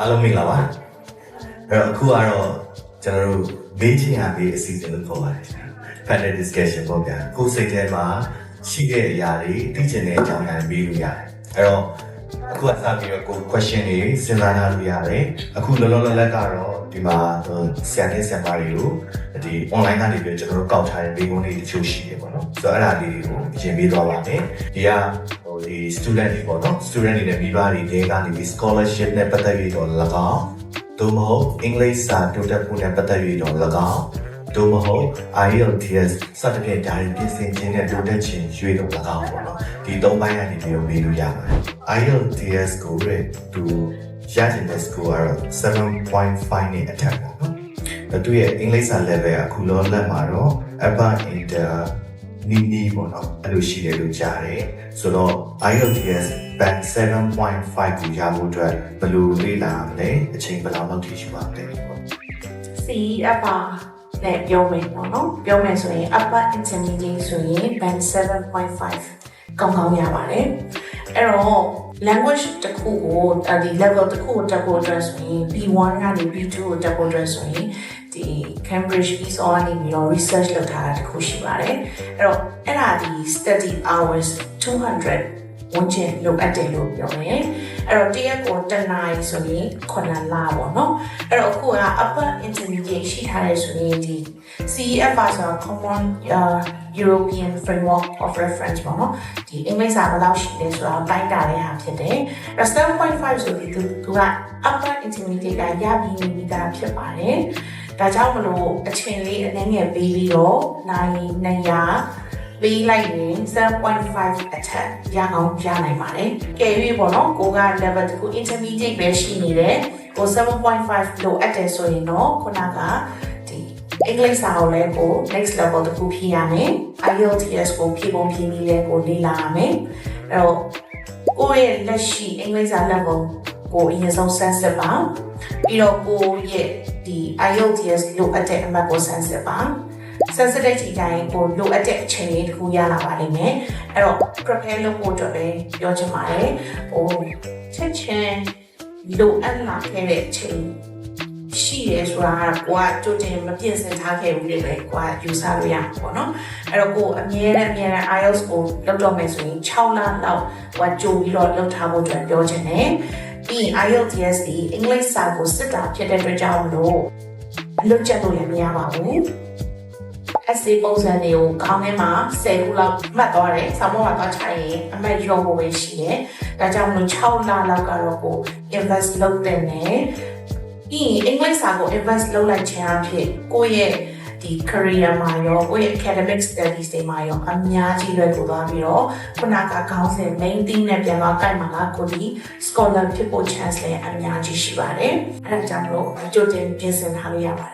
အားလုံးမင်္ဂလာပါအဲ့တော့အခုကတော့ကျွန်တော်တို့မေးချင်ရမေးအစီအစဉ်လို့ခေါ်ပါတယ် panel discussion ပေါ့ဗျာကိုယ်စိတ်ထဲမှာရှိတဲ့အရာတွေသိချင်တဲ့အကြောင်းအရာတွေမေးလို့ရတယ်အဲ့တော့အခုကစပြီးတော့ကိုယ် question တွေစဉ်းစားထားလို့ရတယ်အခုလောလောလတ်လတ်ကတော့ဒီမှာဆရာနဲ့ဆရာမတွေကိုဒီ online ကနေပြီးတော့ကျွန်တော်တို့ကောက်ထားတဲ့မေးခွန်းတွေတချို့ရှိတယ်ပေါ့နော်ဆိုတော့အဲ့ဒါလေးတွေကိုအရင်မေးသွားပါမယ်ဒီကဟို ဒီ student တွေပေါ့နော် student တွေနဲ့မိဘတွေတဲကနေပြီး scholarship နဲ့ပတ်သက်ပြီးတော့၎င်းသို့မဟုတ် English စာတိုးတက်ဖို့နဲ့ပတ်သက်ပြီးတော့၎င်းသို့မဟုတ် IELTS စသဖြင့်ဒါတွေပြင်ဆင်ခြင်းနဲ့တိုးတက်ခြင်းရွေးတော့၎င်းပေါ့နော်ဒီသုံးပိုင်းကနေပြီးတော့မေးလို့ရပါတယ် IELTS ကိုရသူရချင်တဲ့ score ကတော့7.5နဲ့အထက်ပေါ့နော်အဲ့သူရဲ့ English စာ level ကအခုလောလက်မှာတော့ upper inter နီးနီးပေါ့နော်အဲ့လိုရှိတယ်လို့ကြားတယ်ဆိုတော့ IELTS band 7.5ကိုရဖို့အတွက်ဘယ်လိုလေ့လာမလဲအချိန်ဘယ်လောက်လောက်ထိရှိပါမလဲပေါ့ CFR နဲ့ပြောမယ်ပေါ့နော်ပြောမယ်ဆိုရင် upper intermediate ဆိုရင် band 7.5ကောင်းကောင်းရပါတယ်အဲ့တော့ language တစ်ခုကိုအဲ့ဒီ level တစ်ခုကိုတက်ဖို့အတွက်ဆိုရင် B1 ကနေ B2 ကိုတက်ဖို့အတွက်ဆိုရင်ဒီ Cambridge ESOL ကနေပြီးတော့ research လုပ်ထားတာတစ်ခုရှိပါတယ်အဲ့တော့အဲ့ဒါဒီ study hours 200ဝန်ကျင်လိုအပ်တယ်လို့ပြောတယ်အဲ့တော့တရက်ကိုတစ်နာရီဆိုရင်9လပေါ့နော်အဲ့တော့အခုက upper intermediate ရှိထားတယ်ဆိုရင်ဒီ CEFR ဆိုတာ Common uh, European Framework of Reference ပေါ့နော်ဒီအင်္ဂလိပ်စာဘယ်လောက်ရှိလဲဆိုတာတိုင်းတာတဲ့ဟာဖြစ်တယ်အဲ့တော့7.5ဆိုပြီးသူသူက upper intermediate ကရပြီးနေပြီးသားဖြစ်ပါတယ် ဒါကြောင့်မလို့အချိန်လေးအနည်းငယ်ပေးပြီးတော့နိုင်200ပေးလိုက်ရင်7.5အထက်ရအောင်ရနိုင်ပါတယ်။ကဲ၍ပေါ့နော်ကိုက level တစ်ခု intermediate ပဲရှိနေတယ်။ကို7.5လိုအပ်တယ်ဆိုရင်တော့ခုနကဒီအင်္ဂလိပ်စာကိုလည်းကို next level တစ်ခုဖြည့်ရမယ်။ IELTS ကိုဖြည့်ပုံဖြည့်နည်းလည်းကိုလေ့လာရမယ်။အဲ့တော့ကိုယ့်ရဲ့လက်ရှိအင်္ဂလိပ်စာ level ကိုအရင်ဆုံးစမ်းစစ်ပါ။ပြီးတော့ကိုယ့်ရဲ့ ဒီ IELTS လိုအပ်တဲ့အမှတ်ကိုစမ်းစစ်ပါ။ sensitive ချိန်တိုင်းကိုလိုအပ်တဲ့အချိန်လေးတစ်ခုရလာပါလိမ့်မယ်အဲ့တော့ prepare လုပ်ဖို့အတွက်ပဲပြောချင်ပါတယ်ဟိုချက်ချင်းလိုအပ်လာခဲ့တဲ့အချိန်ရှိရဲဆိုတာကကိုကကြိုတင်မပြင်ဆင်ထားခဲ့ဘူးလေပဲကိုကယူဆလို့ရမှာပေါ့နော်အဲ့တော့ကိုအမြဲတမ်းအမြဲတမ်း IELTS ကိုလုပ်တော့မယ်ဆိုရင်6လလောက်ကိုကကြိုပြီးတော့လုပ်ထားဖို့အတွက်ပြောချင်တယ် ပြီးရင် IELTS ဒီအင်္ဂလိပ်စာကိုစစ်တာဖြစ်တဲ့အတွက်ကြောင့်မလို့အလုပ်ချက်လို့လည်းမရပါဘူး essay ပုံစံတွေကိုခေါင်းထဲမှာ10ခုလောက်မှတ်သွားတယ်။ဆောင်းမောမှာသွားချရင်အမှတ်ရောဖို့ပဲရှိတယ်။ဒါကြောင့်မလို့6လလောက်ကတော့ကို invest လုပ်တဲ့နဲ့ပြီးရင်အင်္ဂလိပ်စာကို invest လုပ်လိုက်ခြင်းအဖြစ်ကိုယ့်ရဲ့ ဒီ career မှာရောကိုယ့်ရဲ့ academic studies တွေမှာရောအများကြီးလွယ်ကူသွားပြီးတော့ခုနကခေါင်းစဉ် main theme နဲ့ပြန်သွားကြိုက်မှာကကိုဒီ scholar ဖြစ်ဖို့ chance လည်းအများကြီးရှိပါတယ်။အဲဒါကြောင့်မလို့ကြိုတင်ပြင်ဆင်ထားလို့ရပါတယ်